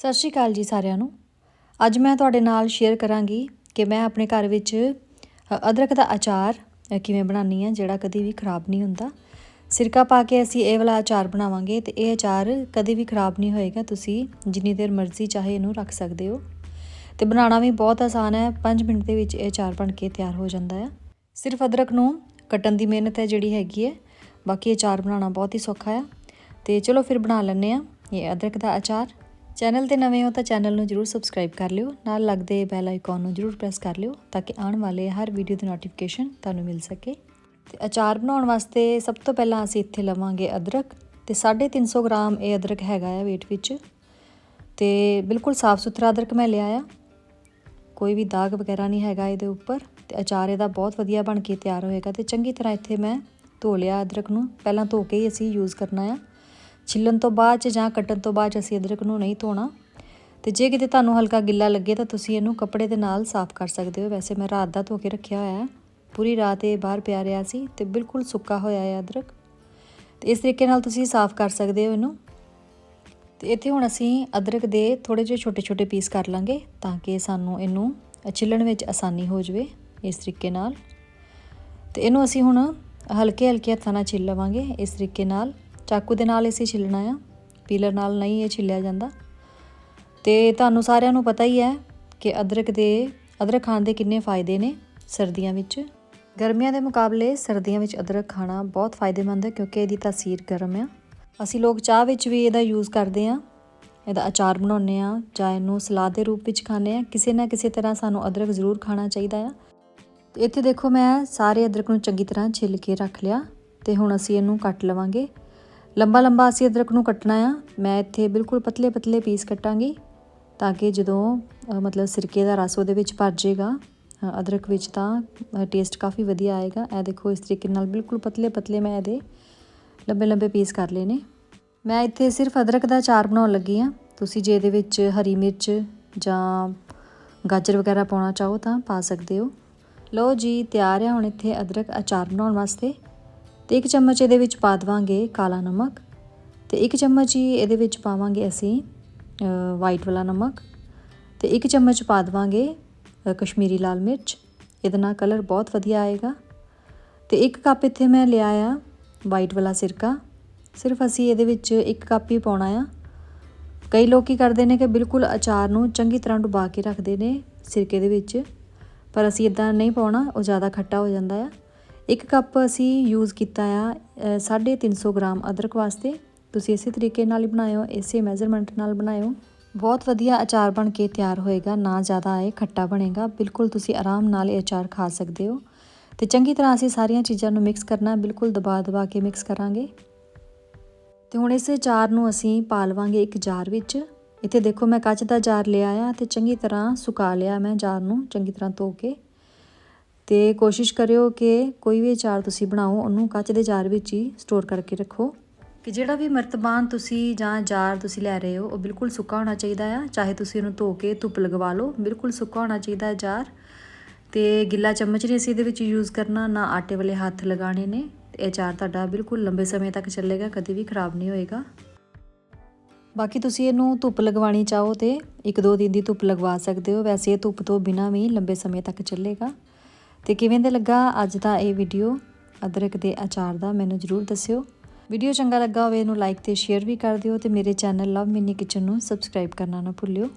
ਸਤਿ ਸ਼੍ਰੀ ਅਕਾਲ ਜੀ ਸਾਰਿਆਂ ਨੂੰ। ਅੱਜ ਮੈਂ ਤੁਹਾਡੇ ਨਾਲ ਸ਼ੇਅਰ ਕਰਾਂਗੀ ਕਿ ਮੈਂ ਆਪਣੇ ਘਰ ਵਿੱਚ ਅਦਰਕ ਦਾ ਅਚਾਰ ਕਿਵੇਂ ਬਣਾਉਂਦੀ ਆ ਜਿਹੜਾ ਕਦੀ ਵੀ ਖਰਾਬ ਨਹੀਂ ਹੁੰਦਾ। ਸਿਰਕਾ ਪਾ ਕੇ ਅਸੀਂ ਇਹ ਵਾਲਾ ਅਚਾਰ ਬਣਾਵਾਂਗੇ ਤੇ ਇਹ ਅਚਾਰ ਕਦੇ ਵੀ ਖਰਾਬ ਨਹੀਂ ਹੋਏਗਾ। ਤੁਸੀਂ ਜਿੰਨੀ ਦੇਰ ਮਰਜ਼ੀ ਚਾਹੇ ਇਹਨੂੰ ਰੱਖ ਸਕਦੇ ਹੋ। ਤੇ ਬਣਾਉਣਾ ਵੀ ਬਹੁਤ ਆਸਾਨ ਹੈ। 5 ਮਿੰਟ ਦੇ ਵਿੱਚ ਇਹ ਅਚਾਰ ਬਣ ਕੇ ਤਿਆਰ ਹੋ ਜਾਂਦਾ ਹੈ। ਸਿਰਫ ਅਦਰਕ ਨੂੰ ਕੱਟਣ ਦੀ ਮਿਹਨਤ ਹੈ ਜਿਹੜੀ ਹੈਗੀ ਹੈ। ਬਾਕੀ ਅਚਾਰ ਬਣਾਉਣਾ ਬਹੁਤ ਹੀ ਸੌਖਾ ਹੈ ਤੇ ਚਲੋ ਫਿਰ ਬਣਾ ਲੈਂਦੇ ਆ ਇਹ ਅਦਰਕ ਦਾ ਅਚਾਰ। ਚੈਨਲ ਤੇ ਨਵੇਂ ਹੋ ਤਾਂ ਚੈਨਲ ਨੂੰ ਜਰੂਰ ਸਬਸਕ੍ਰਾਈਬ ਕਰ ਲਿਓ। ਨਾਲ ਲੱਗਦੇ ਬੈਲ ਆਈਕਨ ਨੂੰ ਜਰੂਰ ਪ੍ਰੈਸ ਕਰ ਲਿਓ ਤਾਂ ਕਿ ਆਉਣ ਵਾਲੇ ਹਰ ਵੀਡੀਓ ਦੀ ਨੋਟੀਫਿਕੇਸ਼ਨ ਤੁਹਾਨੂੰ ਮਿਲ ਸਕੇ। ਤੇ ਅਚਾਰ ਬਣਾਉਣ ਵਾਸਤੇ ਸਭ ਤੋਂ ਪਹਿਲਾਂ ਅਸੀਂ ਇੱਥੇ ਲਵਾਂਗੇ ਅਦਰਕ ਤੇ 350 ਗ੍ਰਾਮ ਇਹ ਅਦਰਕ ਹੈਗਾ ਆ weight ਵਿੱਚ। ਤੇ ਬਿਲਕੁਲ ਸਾਫ਼ ਸੁਥਰਾ ਅਦਰਕ ਮੈਂ ਲਿਆ ਆ। ਕੋਈ ਵੀ ਦਾਗ ਵਗੈਰਾ ਨਹੀਂ ਹੈਗਾ ਇਹਦੇ ਉੱਪਰ ਤੇ ਅਚਾਰ ਇਹਦਾ ਬਹੁਤ ਵਧੀਆ ਬਣ ਕੇ ਤਿਆਰ ਹੋਏਗਾ ਤੇ ਚੰਗੀ ਤਰ੍ਹਾਂ ਇੱਥੇ ਮੈਂ ਧੋ ਲਿਆ ਅਦਰਕ ਨੂੰ। ਪਹਿਲਾਂ ਧੋ ਕੇ ਹੀ ਅਸੀਂ ਯੂਜ਼ ਕਰਨਾ ਆ। ਛਿੱਲਣ ਤੋਂ ਬਾਅਦ ਚ ਜਾਂ ਕੱਟਣ ਤੋਂ ਬਾਅਦ 'ਚ ਅਸੀਂ ਅਦਰਕ ਨੂੰ ਨਹੀਂ ਧੋਣਾ। ਤੇ ਜੇ ਕਿਤੇ ਤੁਹਾਨੂੰ ਹਲਕਾ ਗਿੱਲਾ ਲੱਗੇ ਤਾਂ ਤੁਸੀਂ ਇਹਨੂੰ ਕੱਪੜੇ ਦੇ ਨਾਲ ਸਾਫ਼ ਕਰ ਸਕਦੇ ਹੋ। ਵੈਸੇ ਮੈਂ ਰਾਤ ਦਾ ਧੋ ਕੇ ਰੱਖਿਆ ਹੋਇਆ ਹੈ। ਪੂਰੀ ਰਾਤ ਇਹ ਬਾਹਰ ਪਿਆ ਰਿਹਾ ਸੀ ਤੇ ਬਿਲਕੁਲ ਸੁੱਕਾ ਹੋਇਆ ਹੈ ਅਦਰਕ। ਤੇ ਇਸ ਤਰੀਕੇ ਨਾਲ ਤੁਸੀਂ ਸਾਫ਼ ਕਰ ਸਕਦੇ ਹੋ ਇਹਨੂੰ। ਤੇ ਇੱਥੇ ਹੁਣ ਅਸੀਂ ਅਦਰਕ ਦੇ ਥੋੜੇ ਜਿਹੇ ਛੋਟੇ-ਛੋਟੇ ਪੀਸ ਕਰ ਲਾਂਗੇ ਤਾਂ ਕਿ ਸਾਨੂੰ ਇਹਨੂੰ ਛਿੱਲਣ ਵਿੱਚ ਆਸਾਨੀ ਹੋ ਜਾਵੇ ਇਸ ਤਰੀਕੇ ਨਾਲ। ਤੇ ਇਹਨੂੰ ਅਸੀਂ ਹੁਣ ਹਲਕੇ-ਹਲਕੇ ਹੱਥਾਂ ਨਾਲ ਛਿੱਲ ਲਵਾਂਗੇ ਇਸ ਤਰੀਕੇ ਨਾਲ। ਚਾਕੂ ਦੇ ਨਾਲ ਅਸੀਂ ਛਿੱਲਣਾ ਆ। ਪੀਲਰ ਨਾਲ ਨਹੀਂ ਇਹ ਛਿੱਲਿਆ ਜਾਂਦਾ। ਤੇ ਤੁਹਾਨੂੰ ਸਾਰਿਆਂ ਨੂੰ ਪਤਾ ਹੀ ਹੈ ਕਿ ਅਦਰਕ ਦੇ, ਅਦਰਕ ਖਾਣ ਦੇ ਕਿੰਨੇ ਫਾਇਦੇ ਨੇ ਸਰਦੀਆਂ ਵਿੱਚ। ਗਰਮੀਆਂ ਦੇ ਮੁਕਾਬਲੇ ਸਰਦੀਆਂ ਵਿੱਚ ਅਦਰਕ ਖਾਣਾ ਬਹੁਤ ਫਾਇਦੇਮੰਦ ਹੈ ਕਿਉਂਕਿ ਇਹਦੀ ਤਾਸੀਰ ਗਰਮ ਆ। ਅਸੀਂ ਲੋਕ ਚਾਹ ਵਿੱਚ ਵੀ ਇਹਦਾ ਯੂਜ਼ ਕਰਦੇ ਆ ਇਹਦਾ ਅਚਾਰ ਬਣਾਉਂਦੇ ਆ ਜਾਂ ਇਹਨੂੰ ਸਲਾਦ ਦੇ ਰੂਪ ਵਿੱਚ ਖਾਂਦੇ ਆ ਕਿਸੇ ਨਾ ਕਿਸੇ ਤਰ੍ਹਾਂ ਸਾਨੂੰ ਅਦਰਕ ਜ਼ਰੂਰ ਖਾਣਾ ਚਾਹੀਦਾ ਆ। ਤੇ ਇੱਥੇ ਦੇਖੋ ਮੈਂ ਸਾਰੇ ਅਦਰਕ ਨੂੰ ਚੰਗੀ ਤਰ੍ਹਾਂ ਛਿੱਲ ਕੇ ਰੱਖ ਲਿਆ ਤੇ ਹੁਣ ਅਸੀਂ ਇਹਨੂੰ ਕੱਟ ਲਵਾਂਗੇ। ਲੰਬਾ ਲੰਬਾ ਅਸੀਂ ਅਦਰਕ ਨੂੰ ਕੱਟਣਾ ਆ। ਮੈਂ ਇੱਥੇ ਬਿਲਕੁਲ ਪਤਲੇ ਪਤਲੇ ਪੀਸ ਕੱਟਾਂਗੀ ਤਾਂ ਕਿ ਜਦੋਂ ਮਤਲਬ ਸਿਰਕੇ ਦਾ ਰਸ ਉਹਦੇ ਵਿੱਚ ਭਰ ਜਾਏਗਾ ਅਦਰਕ ਵਿੱਚ ਤਾਂ ਟੇਸਟ ਕਾਫੀ ਵਧੀਆ ਆਏਗਾ। ਇਹ ਦੇਖੋ ਇਸ ਤਰੀਕੇ ਨਾਲ ਬਿਲਕੁਲ ਪਤਲੇ ਪਤਲੇ ਮੈਂ ਇਹਦੇ ਲੰਬੇ ਲੰਬੇ ਪੀਸ ਕਰ ਲਏ ਨੇ। ਮੈਂ ਇੱਥੇ ਸਿਰਫ ਅਦਰਕ ਦਾ ਅਚਾਰ ਬਣਾਉਣ ਲੱਗੀ ਆ। ਤੁਸੀਂ ਜੇ ਇਹਦੇ ਵਿੱਚ ਹਰੀ ਮਿਰਚ ਜਾਂ ਗਾਜਰ ਵਗੈਰਾ ਪਾਉਣਾ ਚਾਹੋ ਤਾਂ ਪਾ ਸਕਦੇ ਹੋ। ਲਓ ਜੀ, ਤਿਆਰ ਹੈ ਹੁਣ ਇੱਥੇ ਅਦਰਕ ਅਚਾਰ ਬਣਾਉਣ ਵਾਸਤੇ। ਤੇ ਇੱਕ ਚਮਚ ਇਹਦੇ ਵਿੱਚ ਪਾ ਦਵਾਂਗੇ ਕਾਲਾ ਨਮਕ ਤੇ ਇੱਕ ਚਮਚ ਹੀ ਇਹਦੇ ਵਿੱਚ ਪਾਵਾਂਗੇ ਅਸੀਂ ਵਾਈਟ ਵਾਲਾ ਨਮਕ ਤੇ ਇੱਕ ਚਮਚ ਪਾ ਦਵਾਂਗੇ ਕਸ਼ਮੀਰੀ ਲਾਲ ਮਿਰਚ। ਇਹਦੇ ਨਾਲ ਕਲਰ ਬਹੁਤ ਵਧੀਆ ਆਏਗਾ। ਤੇ ਇੱਕ ਕੱਪ ਇੱਥੇ ਮੈਂ ਲਿਆ ਆ ਵਾਈਟ ਵਾਲਾ ਸਿਰਕਾ। ਸਿਰਫ ਅਸੀਂ ਇਹਦੇ ਵਿੱਚ ਇੱਕ ਕੱਪ ਹੀ ਪਾਉਣਾ ਆ। ਕਈ ਲੋਕ ਕੀ ਕਰਦੇ ਨੇ ਕਿ ਬਿਲਕੁਲ ਅਚਾਰ ਨੂੰ ਚੰਗੀ ਤਰ੍ਹਾਂ ਡੁਬਾ ਕੇ ਰੱਖਦੇ ਨੇ ਸਿਰਕੇ ਦੇ ਵਿੱਚ, ਪਰ ਅਸੀਂ ਇਦਾਂ ਨਹੀਂ ਪਾਉਣਾ, ਉਹ ਜ਼ਿਆਦਾ ਖੱਟਾ ਹੋ ਜਾਂਦਾ ਆ। ਇੱਕ ਕੱਪ ਅਸੀਂ ਯੂਜ਼ ਕੀਤਾ ਆ ਅ, 350 ਗ੍ਰਾਮ ਅਦਰਕ ਵਾਸਤੇ। ਤੁਸੀਂ ਇਸੇ ਤਰੀਕੇ ਨਾਲ ਹੀ ਬਣਾਇਓ ਇਸੇ ਮੈਜ਼ਰਮੈਂਟ ਨਾਲ ਬਣਾਇਓ। ਬਹੁਤ ਵਧੀਆ ਅਚਾਰ ਬਣ ਕੇ ਤਿਆਰ ਹੋਏਗਾ ਨਾ ਜ਼ਿਆਦਾ ਇਹ ਖੱਟਾ ਬਣੇਗਾ। ਬਿਲਕੁਲ ਤੁਸੀਂ ਆਰਾਮ ਨਾਲ ਇਹ ਅਚਾਰ ਖਾ ਸਕਦੇ ਹੋ। ਤੇ ਚੰਗੀ ਤਰ੍ਹਾਂ ਅਸੀਂ ਸਾਰੀਆਂ ਚੀਜ਼ਾਂ ਨੂੰ ਮਿਕਸ ਕਰਨਾ ਬਿਲਕੁਲ ਦਬਾ ਦਬਾ ਕੇ ਮਿਕਸ ਕਰਾਂਗੇ। ਤੇ ਹੁਣ ਇਸ ਅਚਾਰ ਨੂੰ ਅਸੀਂ ਪਾ ਲਵਾਂਗੇ ਇੱਕ ਜਾਰ ਵਿੱਚ। ਇੱਥੇ ਦੇਖੋ ਮੈਂ ਕੱਚ ਦਾ ਜਾਰ ਲਿਆ ਆ ਤੇ ਚੰਗੀ ਤਰ੍ਹਾਂ ਸੁਕਾ ਲਿਆ ਮੈਂ ਜਾਰ ਨੂੰ ਚੰਗੀ ਤਰ੍ਹਾਂ ਧੋ ਕੇ। ਤੇ ਕੋਸ਼ਿਸ਼ ਕਰਿਓ ਕਿ ਕੋਈ ਵੀ ਅਚਾਰ ਤੁਸੀਂ ਬਣਾਓ, ਉਹਨੂੰ ਕੱਚ ਦੇ ਜਾਰ ਵਿੱਚ ਹੀ ਸਟੋਰ ਕਰਕੇ ਰੱਖੋ। ਕਿ ਜਿਹੜਾ ਵੀ ਮਰਤਬਾਨ ਤੁਸੀਂ ਜਾਂ ਜਾਰ ਤੁਸੀਂ ਲੈ ਰਹੇ ਹੋ, ਉਹ ਬਿਲਕੁਲ ਸੁੱਕਾ ਹੋਣਾ ਚਾਹੀਦਾ ਆ। ਚਾਹੇ ਤੁਸੀਂ ਉਹਨੂੰ ਧੋ ਕੇ ਧੁੱਪ ਲਗਵਾ ਲਓ, ਬਿਲਕੁਲ ਸੁੱਕਾ ਹੋਣਾ ਚਾਹੀਦਾ ਹੈ ਜਾਰ ਤੇ ਗਿੱਲਾ ਚਮਚ ਨਹੀਂ ਅਸੀਂ ਇਹਦੇ ਵਿੱਚ ਯੂਜ਼ ਕਰਨਾ, ਨਾ ਆਟੇ ਵਾਲੇ ਹੱਥ ਲਗਾਣੇ ਨੇ। ਇਹ ਅਚਾਰ ਤੁਹਾਡਾ ਬਿਲਕੁਲ ਲੰਬੇ ਸਮੇਂ ਤੱਕ ਚੱਲੇਗਾ, ਕਦੇ ਵੀ ਖਰਾਬ ਨਹੀਂ ਹੋਏਗਾ। ਬਾਕੀ ਤੁਸੀਂ ਇਹਨੂੰ ਧੁੱਪ ਲਗਵਾਣੀ ਚਾਹੋ ਤੇ ਇੱਕ ਦੋ ਦਿਨ ਦੀ ਧੁੱਪ ਲਗਵਾ ਸਕਦੇ ਹੋ। ਵੈਸੇ ਇਹ ਧੁੱਪ ਤੋਂ ਬਿਨਾਂ ਵੀ ਲੰਬੇ ਸਮੇਂ ਤੱਕ ਚੱਲੇਗਾ। ਤੇ ਕਿਵੇਂ ਦੇ ਲੱਗਾ ਅੱਜ ਦਾ ਇਹ ਵੀਡੀਓ ਅਦਰਕ ਦੇ ਅਚਾਰ ਦਾ ਮੈਨੂੰ ਜਰੂਰ ਦੱਸਿਓ। ਵੀਡੀਓ ਚੰਗਾ ਲੱਗਾ ਹੋਵੇ ਇਹਨੂੰ ਲਾਈਕ ਤੇ ਸ਼ੇਅਰ ਵੀ ਕਰ ਦਿਓ ਤੇ ਮੇਰੇ ਚੈਨਲ ਲਵ ਮਿੰਨੀ ਕਿਚਨ ਨੂੰ ਸਬਸਕ੍ਰਾਈਬ ਕਰਨਾ ਨਾ ਭੁੱਲਿਓ।